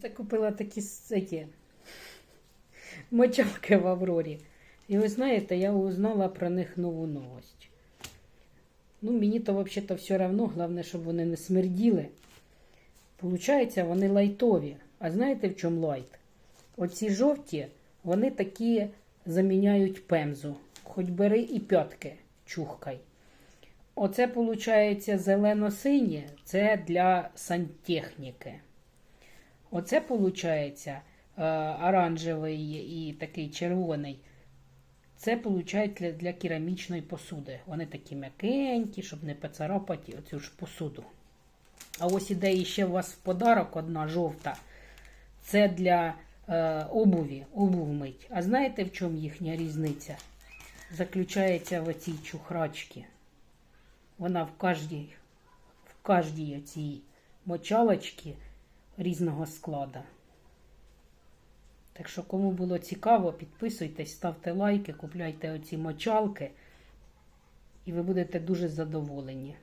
Це купила такі ці, мочалки в Аврорі. І ви знаєте, я узнала про них нову новость. Ну, мені то взагалі все одно, головне, щоб вони не смерділи. Получається, вони лайтові. А знаєте в чому лайт? Оці жовті, вони такі заміняють пемзу. Хоч бери і п'ятки чухкай. Оце, виходить, зелено-синє це для сантехніки. Оце, виходить, оранжевий і такий червоний. Це, виходить, для, для керамічної посуди. Вони такі м'якенькі, щоб не поцарапати оцю ж посуду. А ось іде ще у вас в подарок одна жовта. Це для е, обуві, обув мить. А знаєте, в чому їхня різниця? Заключається в оцій чухрачці. Вона в кожній, в кожній оцій мочалочці різного склада. Так що, кому було цікаво, підписуйтесь, ставте лайки, купляйте оці мочалки, і ви будете дуже задоволені.